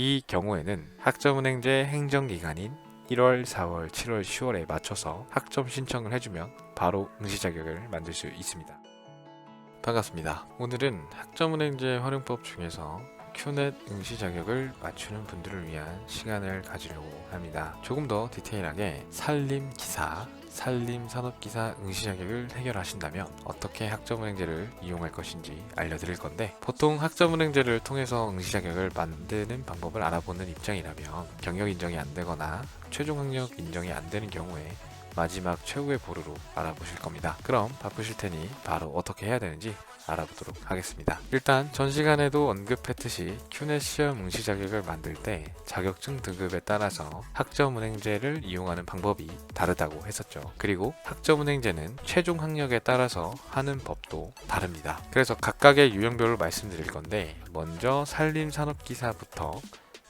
이 경우에는 학점은행제 행정기간인 1월, 4월, 7월, 10월에 맞춰서 학점 신청을 해주면 바로 응시 자격을 만들 수 있습니다. 반갑습니다. 오늘은 학점은행제 활용법 중에서 큐넷 응시 자격을 맞추는 분들을 위한 시간을 가지려고 합니다. 조금 더 디테일하게 산림 기사, 산림 산업기사 응시 자격을 해결하신다면 어떻게 학점은행제를 이용할 것인지 알려드릴 건데 보통 학점은행제를 통해서 응시 자격을 만드는 방법을 알아보는 입장이라면 경력 인정이 안 되거나 최종 학력 인정이 안 되는 경우에 마지막 최후의 보루로 알아보실 겁니다. 그럼 바쁘실 테니 바로 어떻게 해야 되는지 알아보도록 하겠습니다. 일단 전 시간에도 언급했듯이 큐넷 시험 응시 자격을 만들 때 자격증 등급에 따라서 학점은행제를 이용하는 방법이 다르다고 했었죠. 그리고 학점은행제는 최종 학력에 따라서 하는 법도 다릅니다. 그래서 각각의 유형별로 말씀드릴 건데 먼저 산림산업기사부터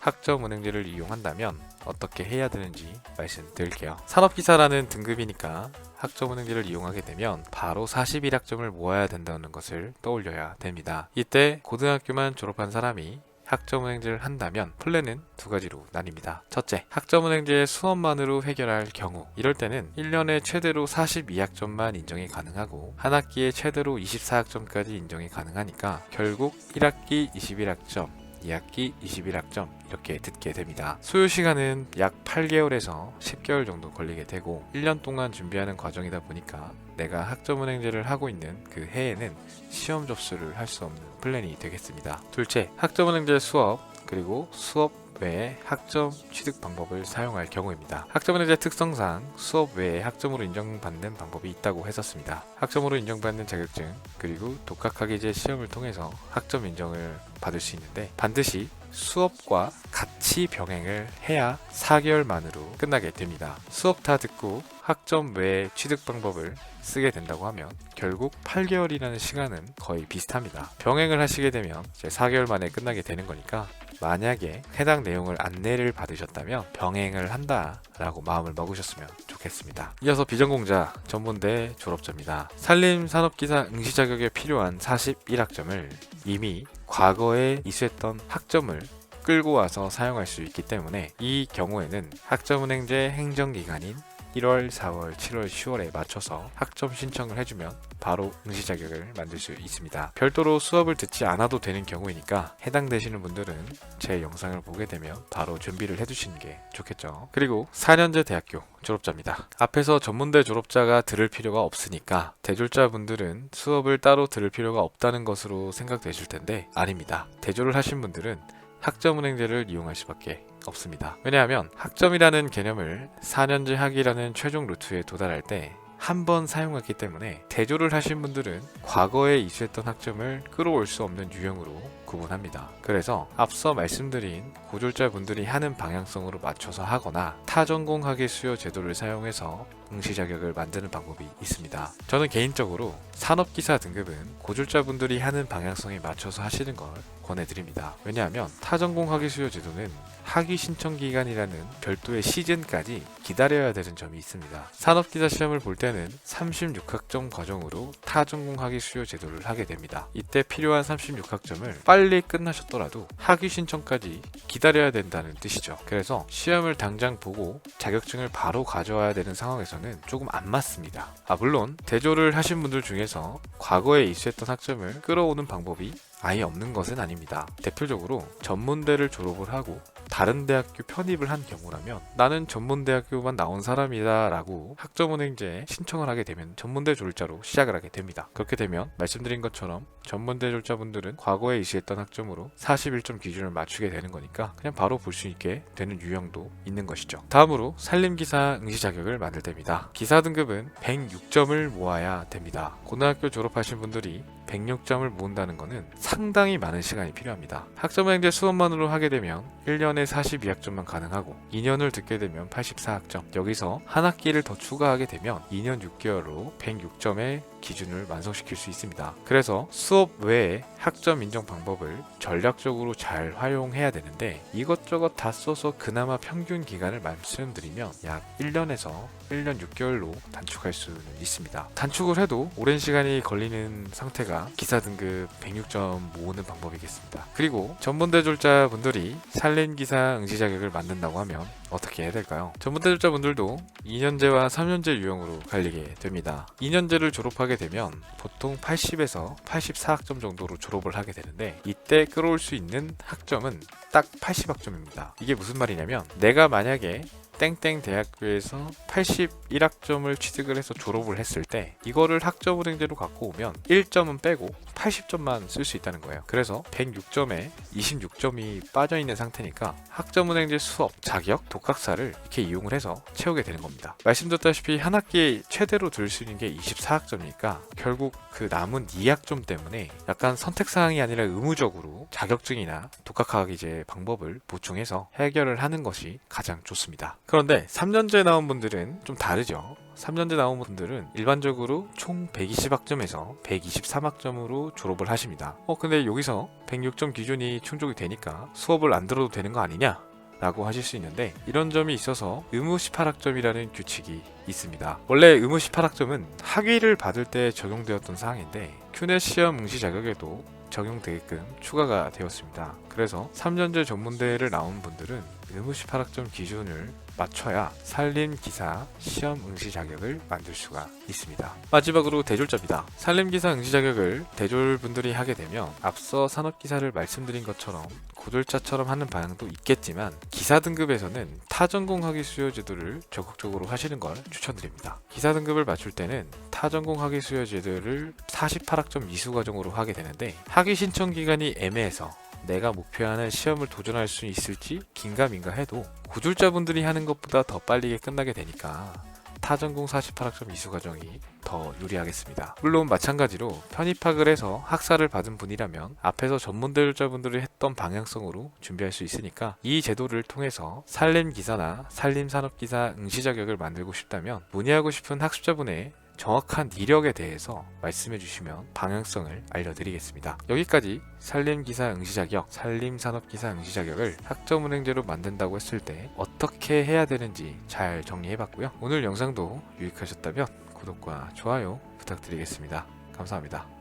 학점 은행제를 이용한다면 어떻게 해야 되는지 말씀드릴게요. 산업기사라는 등급이니까 학점 은행제를 이용하게 되면 바로 41학점을 모아야 된다는 것을 떠올려야 됩니다. 이때 고등학교만 졸업한 사람이 학점은행제를 한다면 플랜은 두 가지로 나뉩니다. 첫째, 학점은행제 수업만으로 해결할 경우 이럴 때는 1년에 최대로 42학점만 인정이 가능하고 한 학기에 최대로 24학점까지 인정이 가능하니까 결국 1학기 21학점 2학기 21학점 이렇게 듣게 됩니다. 소요 시간은 약 8개월에서 10개월 정도 걸리게 되고 1년 동안 준비하는 과정이다 보니까 내가 학점은행제를 하고 있는 그 해에는 시험 접수를 할 수 없는 플랜이 되겠습니다. 둘째, 학점은행제 수업 그리고 수업 외에 학점 취득 방법을 사용할 경우입니다. 학점은행제 특성상 수업 외에 학점으로 인정받는 방법이 있다고 했었습니다. 학점으로 인정받는 자격증 그리고 독학학예제 시험을 통해서 학점 인정을 받을 수 있는데 반드시 수업과 같이 병행을 해야 4개월 만으로 끝나게 됩니다. 수업 다 듣고 학점 외에 취득 방법을 쓰게 된다고 하면 결국 8개월이라는 시간은 거의 비슷합니다. 병행을 하시게 되면 이제 4개월 만에 끝나게 되는 거니까 만약에 해당 내용을 안내를 받으셨다면 병행을 한다라고 마음을 먹으셨으면 좋겠습니다. 이어서 비전공자 전문대 졸업자입니다. 산림산업기사 응시 자격에 필요한 41학점을 이미 과거에 이수했던 학점을 끌고 와서 사용할 수 있기 때문에 이 경우에는 학점은행제 행정기간인 1월, 4월, 7월, 10월에 맞춰서 학점 신청을 해주면 바로 응시 자격을 만들 수 있습니다. 별도로 수업을 듣지 않아도 되는 경우이니까 해당되시는 분들은 제 영상을 보게 되면 바로 준비를 해두시는 게 좋겠죠. 그리고 4년제 대학교 졸업자입니다. 앞에서 전문대 졸업자가 들을 필요가 없으니까 대졸자분들은 수업을 따로 들을 필요가 없다는 것으로 생각되실 텐데 아닙니다. 대졸을 하신 분들은 학점 은행제를 이용할 수밖에 없습니다. 왜냐하면 학점이라는 개념을 4년제 학이라는 최종 루트에 도달할 때 한 번 사용했기 때문에 대조를 하신 분들은 과거에 이수했던 학점을 끌어올 수 없는 유형으로 구분합니다. 그래서 앞서 말씀드린 고졸자 분들이 하는 방향성으로 맞춰서 하거나 타전공 학위 수요 제도를 사용해서 응시 자격을 만드는 방법이 있습니다. 저는 개인적으로 산업기사 등급은 고졸자 분들이 하는 방향성에 맞춰서 하시는 걸 권해드립니다. 왜냐하면 타전공 학위 수요 제도는 학위 신청 기간이라는 별도의 시즌까지 기다려야 되는 점이 있습니다. 산업기사 시험을 볼 때는 36학점 과정으로 타전공 학위 수요 제도를 하게 됩니다. 이때 필요한 36학점을 빨리 끝나셨더라도 학위 신청까지 기다려야 된다는 뜻이죠. 그래서 시험을 당장 보고 자격증을 바로 가져와야 되는 상황에서는 조금 안 맞습니다. 아, 물론 대조를 하신 분들 중에서 과거에 이수했던 학점을 끌어오는 방법이 아예 없는 것은 아닙니다. 대표적으로 전문대를 졸업을 하고 다른 대학교 편입을 한 경우라면 나는 전문대학교만 나온 사람이다 라고 학점은행제에 신청을 하게 되면 전문대 졸자로 시작을 하게 됩니다. 그렇게 되면 말씀드린 것처럼 전문대 졸자분들은 과거에 이수했던 학점으로 41점 기준을 맞추게 되는 거니까 그냥 바로 볼 수 있게 되는 유형도 있는 것이죠. 다음으로 산림기사 응시 자격을 만들 때입니다. 기사 등급은 106점을 모아야 됩니다. 고등학교 졸업하신 분들이 106점을 모은다는 것은 상당히 많은 시간이 필요합니다. 학점 행제 수업만으로 하게 되면 1년에 42학점만 가능하고 2년을 듣게 되면 84학점 여기서 한 학기를 더 추가하게 되면 2년 6개월로 106점의 기준을 완성시킬 수 있습니다. 그래서 수업 외에 학점 인정 방법을 전략적으로 잘 활용해야 되는데 이것저것 다 써서 그나마 평균 기간을 말씀드리면 약 1년에서 1년 6개월로 단축할 수는 있습니다. 단축을 해도 오랜 시간이 걸리는 상태가 하나가 기사 등급 106점 모으는 방법이겠습니다. 그리고 전문대졸자 분들이 산림 기사 응시 자격을 만든다고 하면 어떻게 해야 될까요? 전문대졸자 분들도 2년제와 3년제 유형으로 갈리게 됩니다. 2년제를 졸업하게 되면 보통 80에서 84학점 정도로 졸업을 하게 되는데 이때 끌어올 수 있는 학점은 딱 80학점입니다. 이게 무슨 말이냐면 내가 만약에 땡땡 대학교에서 81학점을 취득을 해서 졸업을 했을 때 이거를 학점은행제로 갖고 오면 1점은 빼고 80점만 쓸 수 있다는 거예요. 그래서 106점에 26점이 빠져 있는 상태니까 학점은행제 수업, 자격, 독학사를 이렇게 이용을 해서 채우게 되는 겁니다. 말씀드렸다시피 한 학기에 최대로 들 수 있는 게 24학점이니까 결국 그 남은 2학점 때문에 약간 선택 사항이 아니라 의무적으로 자격증이나 독학학 이제 방법을 보충해서 해결을 하는 것이 가장 좋습니다. 그런데 3년제 나온 분들은 좀 다르죠. 3년제 나온 분들은 일반적으로 총 120학점에서 123학점으로 졸업을 하십니다. 어, 근데 여기서 106점 기준이 충족이 되니까 수업을 안 들어도 되는 거 아니냐? 라고 하실 수 있는데 이런 점이 있어서 의무 18학점이라는 규칙이 있습니다. 원래 의무 18학점은 학위를 받을 때 적용되었던 사항인데 큐넷 시험 응시 자격에도 적용되게끔 추가가 되었습니다. 그래서 3년제 전문대를 나온 분들은 의무 18학점 기준을 맞춰야 산림 기사 시험 응시 자격을 만들 수가 있습니다. 마지막으로 대졸자입니다. 산림 기사 응시 자격을 대졸 분들이 하게 되면 앞서 산업 기사를 말씀드린 것처럼 고졸자처럼 하는 방향도 있겠지만 기사 등급에서는 타전공 학위 수요 제도를 적극적으로 하시는 걸 추천드립니다. 기사 등급을 맞출 때는 타전공 학위 수요 제도를 48학점 이수 과정으로 하게 되는데 학위 신청 기간이 애매해서 내가 목표하는 시험을 도전할 수 있을지 긴가민가 해도 고졸자분들이 하는 것보다 더 빨리 끝나게 되니까 타전공 48학점 이수 과정이 더 유리하겠습니다. 물론 마찬가지로 편입학을 해서 학사를 받은 분이라면 앞에서 전문 대졸자분들이 했던 방향성으로 준비할 수 있으니까 이 제도를 통해서 산림 기사나 산림 산업 기사 응시 자격을 만들고 싶다면 문의하고 싶은 학습자분의 정확한 이력에 대해서 말씀해 주시면 방향성을 알려드리겠습니다. 여기까지 산림기사 응시자격, 산림산업기사 응시자격을 학점은행제로 만든다고 했을 때 어떻게 해야 되는지 잘 정리해 봤고요. 오늘 영상도 유익하셨다면 구독과 좋아요 부탁드리겠습니다. 감사합니다.